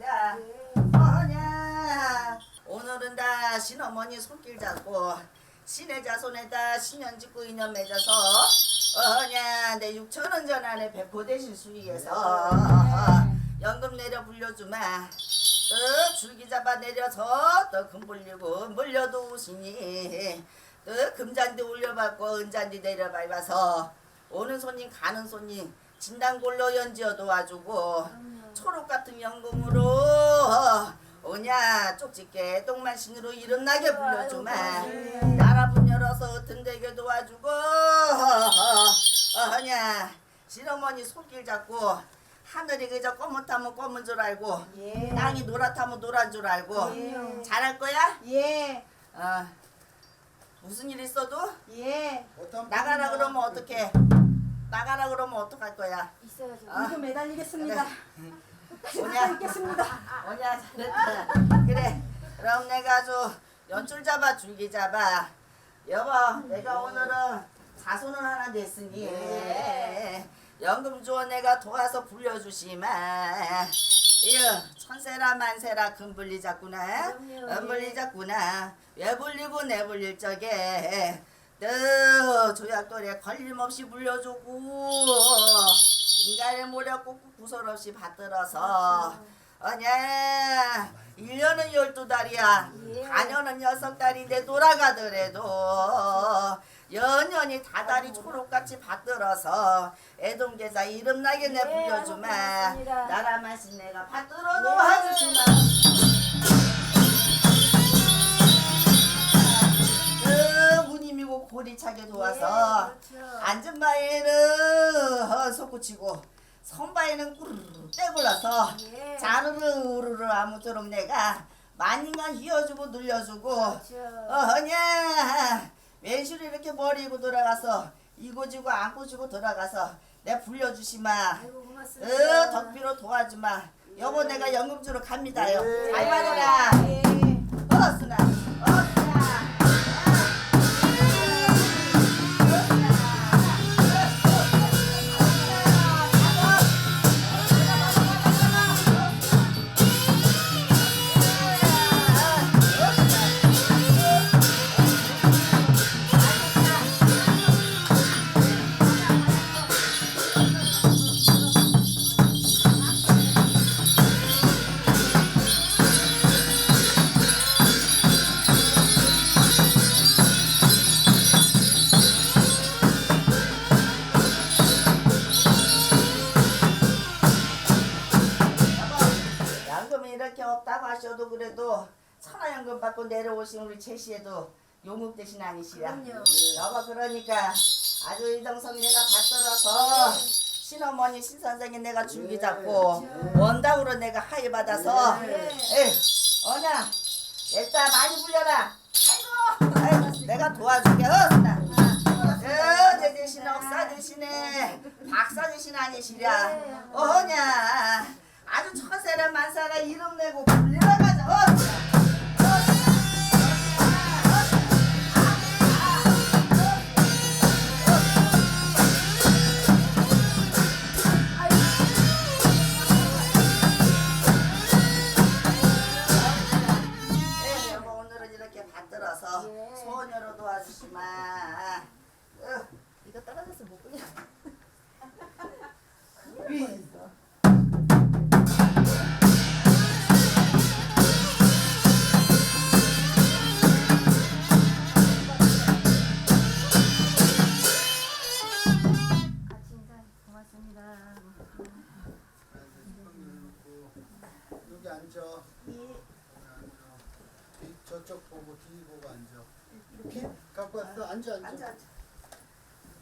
예. 어냐. 오늘은 다 신어머니 손길 잡고 신의 자손에다 신년 짓고 인연 맺어서 어냐 내 육천원 전 안에 배포되신 수위에서 연금 내려 불려주마. 또 줄기 잡아 내려서 또 금 불리고 물려도 오시니 또 금잔디 올려받고 은잔디 내려 밟아서 오는 손님 가는 손님 진단골로 연지어 도와주고 초록 같은 연금으로 오냐 쪽집게 똥만신으로 이름 나게 불려주마 나라 문 열어서 든대게 도와주고 어냐 시어머니 손길 잡고 하늘이 그저 검은타면 검은 줄 알고 예. 땅이 노랗다면 노란 줄 알고 예. 잘할 거야? 예. 어. 무슨 일 있어도 예. 나가라 그러면 어떡해? 나가라 그러면 어떡할 거야? 아. 이거 매달리겠습니다. 오냐? 있겠습니다. 오냐 잘했다. 그래. 그럼 내가 아주 연줄 잡아 줄기 잡아. 여보, 내가 오늘은 자손을 하나 냈으니 연금 주어 내가 도와서 불려주시마. 이거 천세라 만세라 금 불리 잡구나. 그럼요, 금 불리 예. 잡구나. 왜 불리고 내 불릴 적에 너 조약돌에 걸림없이 불려주고 인간의 모력 꾹꾹 구설 없이 받들어서 어냐 1년은 12달이야 예. 4년은 6달인데 돌아가더라도 연년이 다달이 초록같이 받들어서 애동계자 이름나게 내 예, 불려주마 고맙습니다. 나라만 신 내가 받들어 예. 놓아주시마 무님이고 고리차게 도와서 예, 그렇죠. 앉은 바에는 어, 속구치고 선 바에는 꾸르르 떼굴러서 예. 자르르 우르르 아무쪼록 내가 만인간 휘어주고 늘려주고 그렇죠. 어허냐 왼수로 이렇게 버리고 돌아가서 이고지고 안고지고 돌아가서 내 불려주시마 고맙습니다. 어 덕비로 도와주마 여보 내가 연금 주러 갑니다요 예. 잘 받아라 예. 어스나 어스나 없다고 하셔도 그래도 천하연금 받고 내려오신 우리 최씨에도 용국 대신 아니시라. 그럼요. 여보 그러니까 아주 이정성 내가 받들어서 신어머니 신선생이 내가 줄기 잡고 원당으로 내가 하이 받아서 네. 에이 어냐 일단 많이 불려라. 아이고 내가 도와줄게 어나. 내 대신 억사 대신에 박사 대신 아니시랴. 네. 어냐 아주 천세라 만사라 이름 내고 불리러 가자. 어.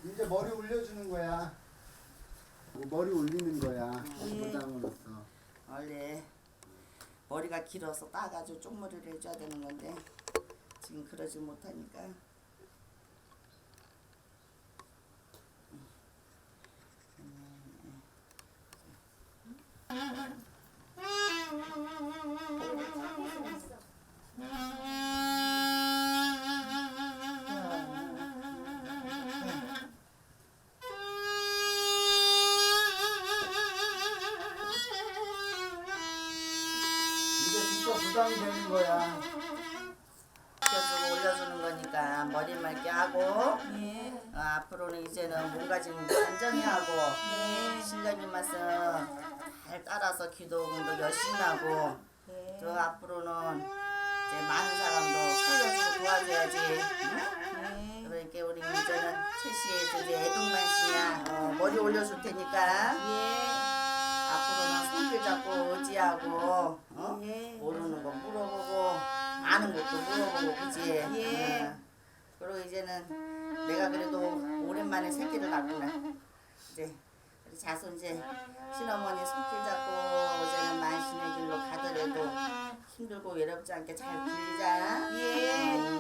이제 머리 올려주는 거야. 머리 올리는 거야. 부담으로써. 원래 머리가 길어서 따가지고 쪽머리를 해줘야 되는 건데 지금 그러지 못하니까 음. 부담이 되는 거야. 껴주고 올려주는 거니까 머리 맑게 하고 예. 어, 앞으로는 이제는 몸가짐 단정히 하고 네. 신령님 말씀 잘 따라서 기도도 열심히 하고 네. 저 앞으로는 이제 많은 사람도 살려주고 도와줘야지 응? 네. 그러니까 우리 이제는 최씨의 이제 애동만 씨야 어, 머리 올려줄 테니까 예. 손길 잡고 의지하고 어? 예. 모르는 거 물어보고 아는 것도 물어보고 그지 예. 어. 그리고 이제는 내가 그래도 오랜만에 새끼를 낳구나 이제 우리 자손 이제 신어머니 손길 잡고 이제는 만신의 길로 가더라도 힘들고 외롭지 않게 잘 빌리자 예. 어,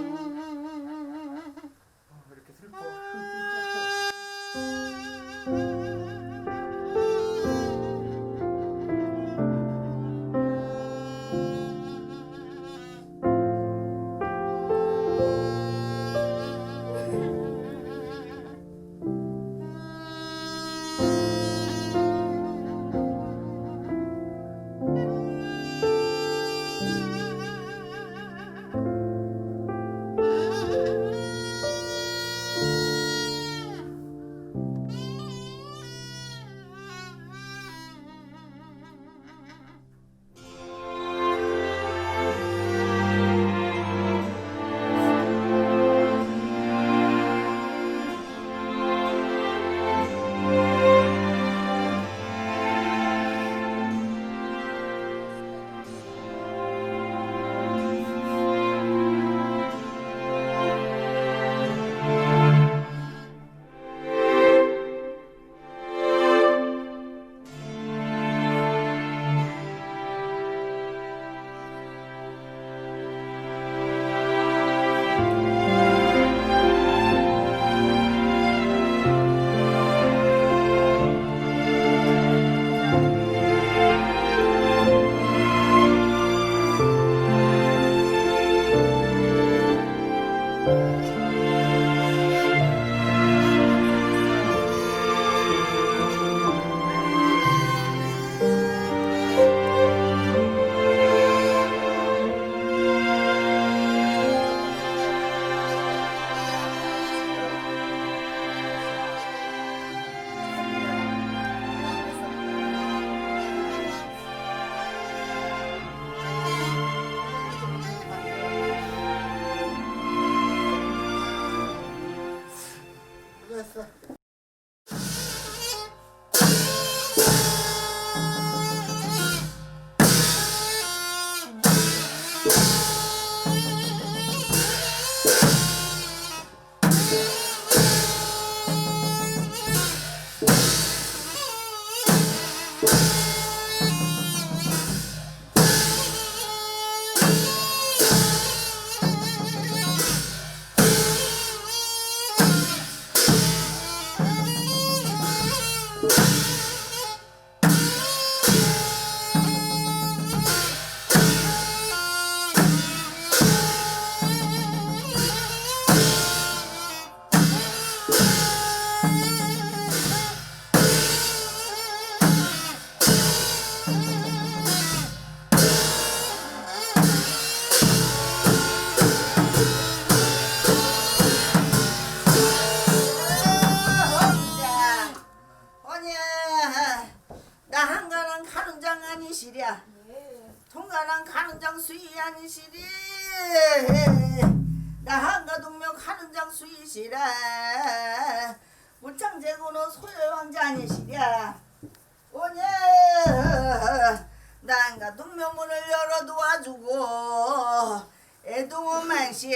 나 한가 동명문을 열어 도와주고 애동은 만시.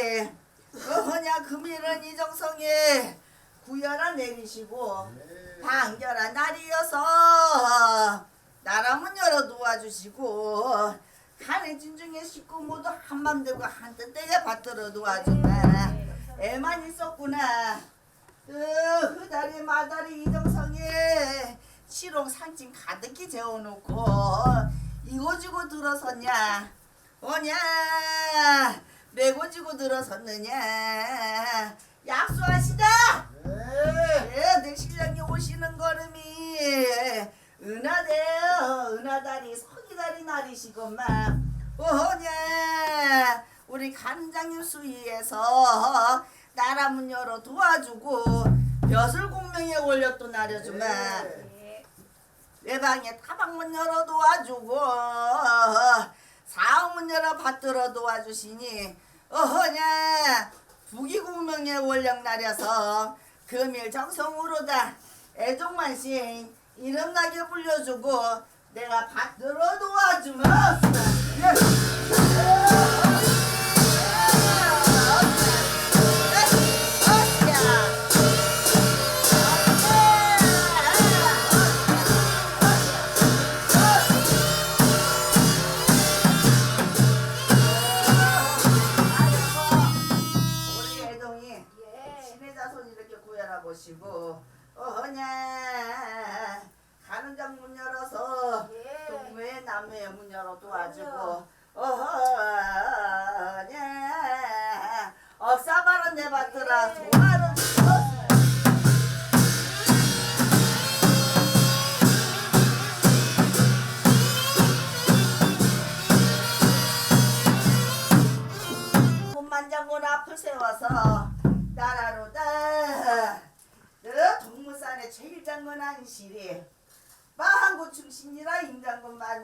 어허냐 금일은 이정성에 구열아 내리시고 네. 방결한 날이어서 나라문 열어 도와주시고 간의 진중에 식구 모두 한맘 들고 한뜻대게 받들어 도와준다 애만 있었구나 그 흐다리 마다리 이정성에 시롱 상징 가득히 재워놓고 이고지고 들어섰냐? 뭐냐? 메고 지고 들어섰느냐? 약속하시다! 네. 예, 내 신랑이 오시는 걸음이 은하대요. 은하다리 서기다리 날이시건만. 어허냐? 우리 간장님 수위에서 나라 문 열어 도와주고 벼슬 공명에 올려 또 나려주마 네. 외방에 타방문 열어 도와주고 사업문 열어 받들어 도와주시니 어허냐 올려 나려서 금일 정성으로다 애종만신 이름나게 불려주고 내가 받들어 도와주마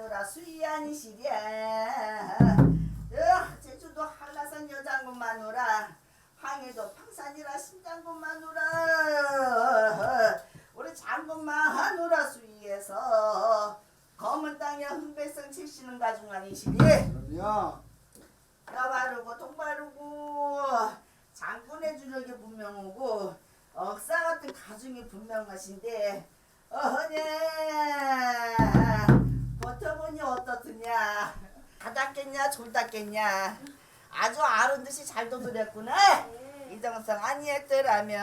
마누라 수의안이 시리야 너 제주도 한라산 여장군 마누라. 황해도 평산이라 신장군 마누라. 우리 장군 마누라 수위에서 검은 땅에 흥배성 칠시는 가중 아니시리 그럼요. 나 바르고 똥 바르고 장군의 주력이 분명하고 억사 같은 가중이 분명하신데 어허냐 버텨보니 어떻느냐? 가닥겠냐 졸닥겠냐? 아주 아른 듯이 잘도 그랬구나. 이정성 아니었더라면.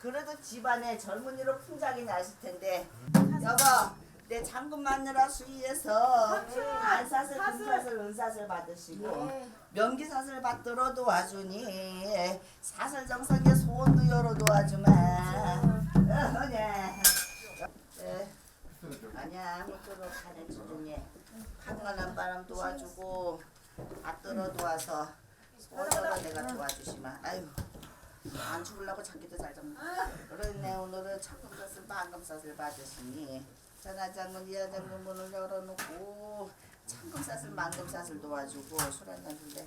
그래도 집안에 젊은이로 풍작이 나실 텐데. 여보 내 장군 마누라 수위에서 안사슬 금사슬 은사슬 받으시고 명기사슬 받들어 도와주니 사슬정성에 소원도 열어 도와주마. 어허냐 에, 아니야 아무쪼록 가는 중에 한간한 바람 도와주고 받들어 도와서 소원으로 내가 도와주시마. 아유 안 죽으려고 자기도 잘 잡네 그러네 오늘은 천금사슬 만금사슬 받으시니. 전화장군 이하장군 문을 열어놓고 천금사슬 만금사슬 도와주고 술 한잔 줄래?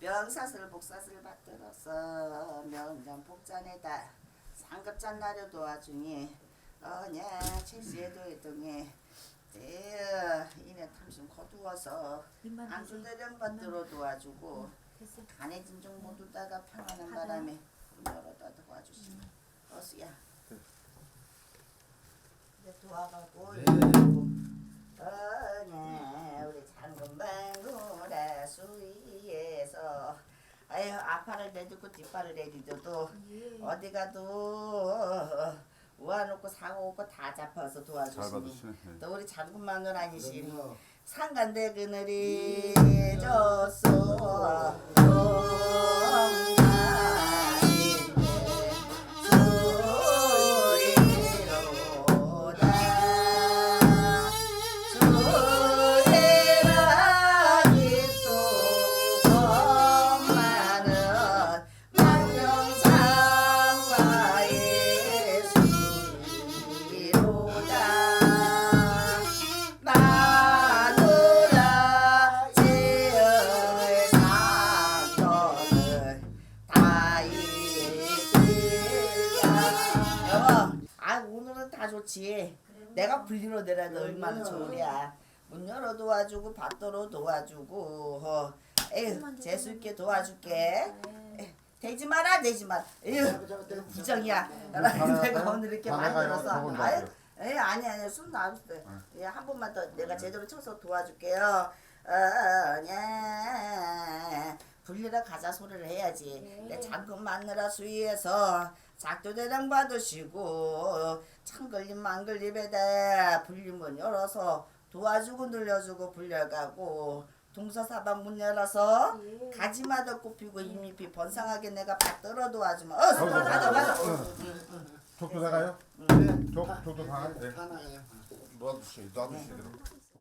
명사슬 복사슬 받들어서 명년 복잔에다 상급잔 나려 도와주니 어냐 칠시에도 해동에 대여 이내 탐심 거두어서 안주대령 받들어 도와주고 간의 진정 모두 다가 평안한 바람에 문 열어다 도와주시니 어수야. 이제 도와가고 네. 어냐 우리 장군방구라 수위에서 아유 앞팔을 내딛고 뒷팔을 내딛어도 어디 가도 우아놓고 사고 오고 다 잡아서 잘 도와주시니 받으시네. 네. 또 우리 아니시니 그럼요. 상간대 그늘이 졌 좋지. 내가 불리로 내려도 얼마나 좋으랴. 문 열어 도와주고 밭도로 도와주고 어. 에휴 재수 있게 도와줄게. 에, 되지 마라 되지 마라 에휴 부정이야. 내가 오늘 이렇게. 만들어서 아유. 에 아니 아니 숨 나왔어요. 예, 한 번만 더 내가 제대로 쳐서 도와줄게요. 어냐. 불리러 가자 소리를 해야지. 내 장금 마누라 수위에서 작두대장 받으시고 창걸림 망걸림에다 불림문 열어서 도와주고 늘려주고 불려가고 동서사방 문 열어서 가지마다 꼽히고 잎잎이 번성하게 내가 받들어 도와주마 어 거기서 가자 가자 족도 나가요? 네. 족 족도 나가요? 네. 다 나가요. 놔두시 놔두시도록.